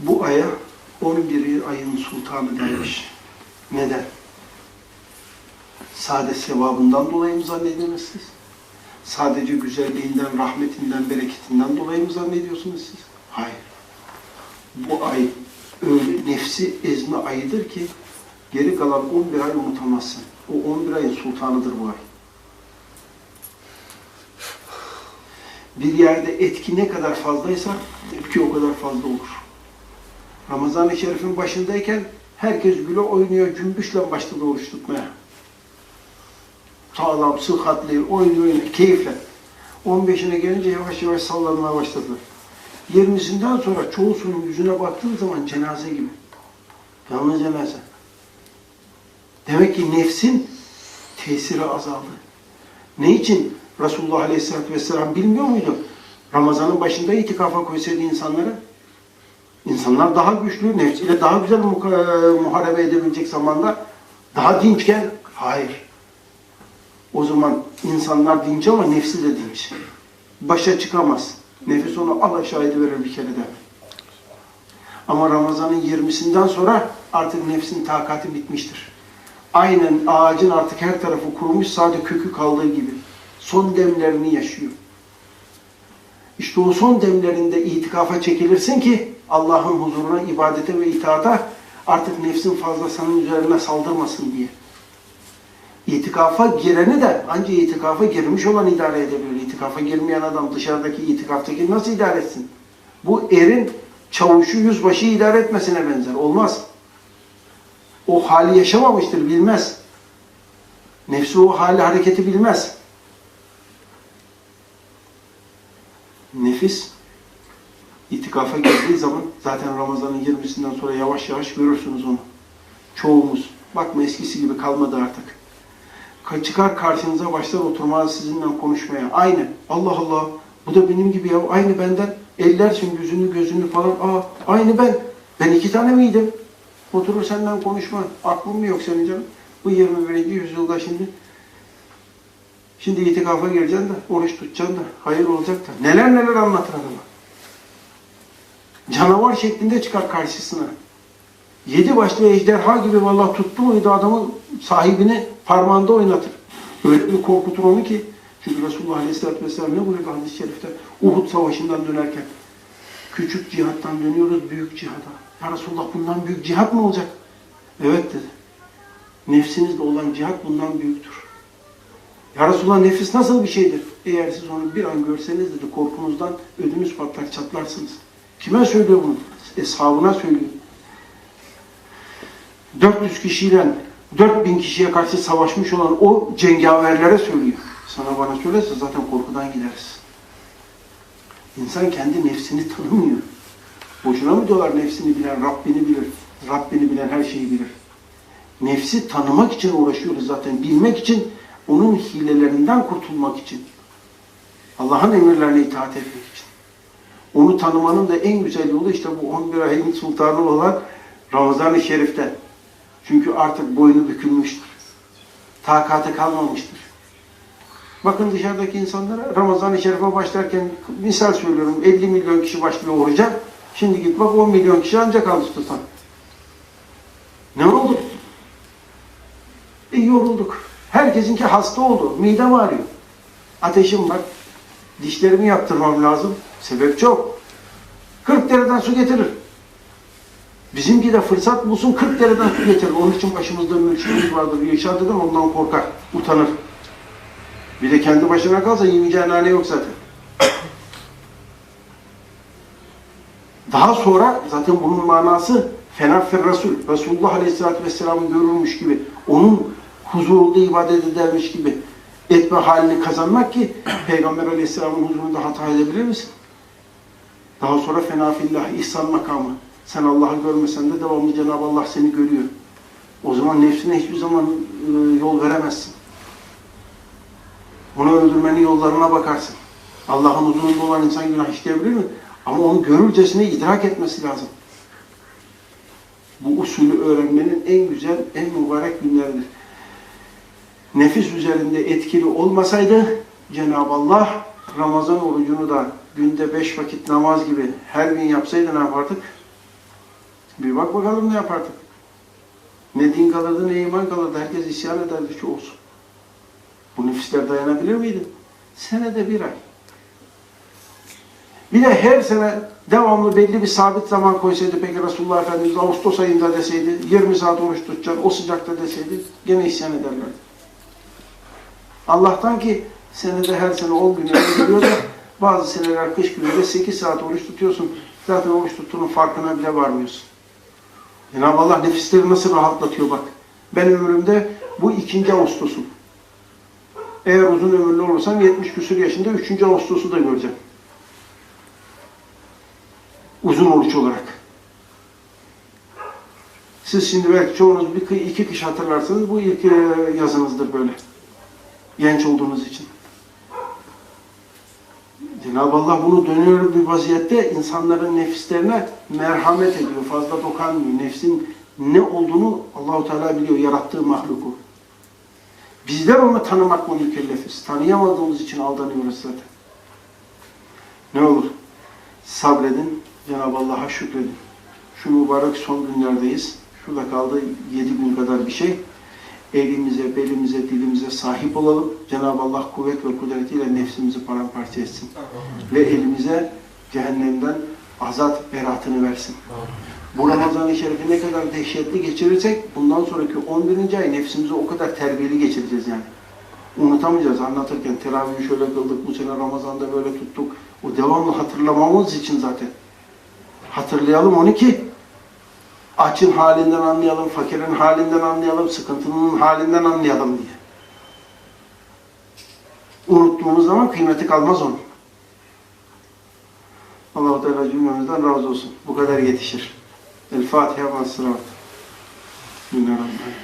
Bu aya 11 ayın sultanı denmiş. Neden? Sade sevabından dolayı mı zannediyorsunuz? Sadece güzelliğinden, rahmetinden, bereketinden dolayı mı zannediyorsunuz siz? Hayır. Bu ay öyle nefsi ezme ayıdır ki geri kalan 11 ay unutamazsın. O 11 ayın sultanıdır bu ay. Bir yerde etki ne kadar fazlaysa tepki o kadar fazla olur. Ramazan-ı Şerif'in başındayken herkes güle oynuyor, cümbüşle başladı oruç tutmaya. Sağlam, sıhhatli, oyun oyun, keyifle. 15'ine gelince yavaş yavaş sallanmaya başladılar. 20'sinden sonra çoğusunun yüzüne baktığın zaman cenaze gibi. Yalnız cenaze. Demek ki nefsin tesiri azaldı. Ne için? Resulullah Aleyhisselatü Vesselam bilmiyor muydu? Ramazanın başında itikafa koysaydı insanları, insanlar daha güçlü, nefsiyle daha güzel muharebe edebilecek zamanda daha dinçken, hayır. O zaman insanlar dinç ama nefsi de dinç. Başa çıkamaz. Nefis onu al aşağı ediverir bir kere de. Ama Ramazan'ın 20'sinden sonra artık nefsin takati bitmiştir. Aynen ağacın artık her tarafı kurumuş, sadece kökü kaldığı gibi. Son demlerini yaşıyor. İşte o son demlerinde itikafa çekilirsin ki Allah'ın huzuruna, ibadete ve itaata artık nefsin fazla senin üzerine saldırmasın diye. İtikafa gireni de ancak itikafa girmiş olan idare edebilir. İtikafa girmeyen adam dışarıdaki itikaftaki nasıl idare etsin? Bu erin çavuşu yüzbaşı idare etmesine benzer. Olmaz. O hali yaşamamıştır, bilmez. Nefsi o hali hareketi bilmez. Nefis itikafa girdiği zaman zaten Ramazan'ın 20'sinden sonra yavaş yavaş görürsünüz onu. Çoğumuz. Bakma eskisi gibi kalmadı artık. Ka- Çıkar karşınıza başlar oturmaya sizinle konuşmaya. Aynı. Allah Allah. Bu da benim gibi ya. Aynı benden. Ellersin yüzünü gözünü falan. Aa aynı ben. Ben iki tane miydim? Oturur senden konuşma. Aklın mı yok senin canım? Bu 21. yüzyılda şimdi Şimdi itikafa gireceksin de, oruç tutacaksın da, hayır olacak da. Neler neler anlatır adama. Canavar şeklinde çıkar karşısına. Yedi başlı ejderha gibi vallahi tuttu muydu adamın sahibini parmağında oynatır. Öyle bir korkutur onu ki. Çünkü Resulullah Aleyhisselatü Vesselam ne buyuruyor hadis-i şerifte? Uhud Savaşı'ndan dönerken. Küçük cihattan dönüyoruz büyük cihada. Ya Resulullah bundan büyük cihat mı olacak? Evet dedi. Nefsinizle olan cihat bundan büyüktür. Ya Resulallah nefis nasıl bir şeydir? Eğer siz onu bir an görseniz dedi korkunuzdan ödünüz patlar çatlarsınız. Kime söylüyor bunu? Eshabına söylüyor. 400 kişiyle 4000 kişiye karşı savaşmış olan o cengaverlere söylüyor. Sana bana söylerse zaten korkudan gideriz. İnsan kendi nefsini tanımıyor. Boşuna mı diyorlar nefsini bilen Rabbini bilir. Rabbini bilen her şeyi bilir. Nefsi tanımak için uğraşıyoruz zaten. Bilmek için onun hilelerinden kurtulmak için. Allah'ın emirlerine itaat etmek için. Onu tanımanın da en güzel yolu işte bu 11 ayın sultanı olan Ramazan-ı Şerif'te. Çünkü artık boynu bükülmüştür. Takatı kalmamıştır. Bakın dışarıdaki insanlara Ramazan-ı Şerif'e başlarken misal söylüyorum 50 milyon kişi başlıyor oruca. Şimdi git bak 10 milyon kişi ancak kaldı tutan. Ne oldu? E yorulduk. Herkesinki hasta oldu. Midem ağrıyor. Ateşim var. Dişlerimi yaptırmam lazım. Sebep çok. 40 dereden su getirir. Bizimki de fırsat bulsun 40 dereden su getirir. Onun için başımızda mülkümüz vardır. Yaşar dedim ondan korkar. Utanır. Bir de kendi başına kalsa yemeyeceği nane yok zaten. Daha sonra zaten bunun manası fenafir Resul. Resulullah Aleyhisselatü Vesselam'ın görülmüş gibi. Onun huzurunda ibadet edermiş gibi etme halini kazanmak ki Peygamber Aleyhisselam'ın huzurunda hata edebilir misin? Daha sonra fenafillah, ihsan makamı. Sen Allah'ı görmesen de devamlı Cenab-ı Allah seni görüyor. O zaman nefsine hiçbir zaman e, yol veremezsin. Onu öldürmenin yollarına bakarsın. Allah'ın huzurunda olan insan günah işleyebilir mi? Ama onu görürcesine idrak etmesi lazım. Bu usulü öğrenmenin en güzel, en mübarek günleridir nefis üzerinde etkili olmasaydı Cenab-ı Allah Ramazan orucunu da günde beş vakit namaz gibi her gün yapsaydı ne yapardık? Bir bak bakalım ne yapardık. Ne din kalırdı ne iman kalırdı. Herkes isyan ederdi çoğusu. Bu nefisler dayanabilir miydi? Senede bir ay. Bir de her sene devamlı belli bir sabit zaman koysaydı peki Resulullah Efendimiz Ağustos ayında deseydi 20 saat oruç tutacaksın o sıcakta deseydi gene isyan ederlerdi. Allah'tan ki senede her sene 10 gün geliyor da bazı seneler kış gününde 8 saat oruç tutuyorsun. Zaten oruç tuttuğunun farkına bile varmıyorsun. Cenab-ı Allah nefisleri nasıl rahatlatıyor bak. Ben ömrümde bu ikinci Ağustos'um. Eğer uzun ömürlü olursam 70 küsur yaşında 3. Ağustos'u da göreceğim. Uzun oruç olarak. Siz şimdi belki çoğunuz bir iki kış hatırlarsınız. Bu ilk e, yazınızdır böyle. Genç olduğunuz için. Cenab-ı Allah bunu dönüyor bir vaziyette insanların nefislerine merhamet ediyor. Fazla dokanmıyor. Nefsin ne olduğunu Allahu Teala biliyor. Yarattığı mahluku. Bizler onu tanımakla mükellefiz. Tanıyamadığımız için aldanıyoruz zaten. Ne olur? Sabredin. Cenab-ı Allah'a şükredin. Şu mübarek son günlerdeyiz. Şurada kaldı yedi gün kadar bir şey. Elimize, belimize, dilimize sahip olalım. Cenab-ı Allah kuvvet ve kudretiyle nefsimizi paramparça etsin. Ve elimize cehennemden azat beratını versin. Bu Ramazan-ı Şerif'i ne kadar dehşetli geçirirsek bundan sonraki 11. ay nefsimizi o kadar terbiyeli geçireceğiz yani. Unutamayacağız anlatırken teravih şöyle kıldık, bu sene Ramazan'da böyle tuttuk. O devamlı hatırlamamız için zaten. Hatırlayalım onu ki açın halinden anlayalım, fakirin halinden anlayalım, sıkıntının halinden anlayalım diye. Unuttuğumuz zaman kıymeti kalmaz onun. Allah-u Teala cümlemizden razı olsun. Bu kadar yetişir. El Fatiha ve Sırat. Bismillahirrahmanirrahim.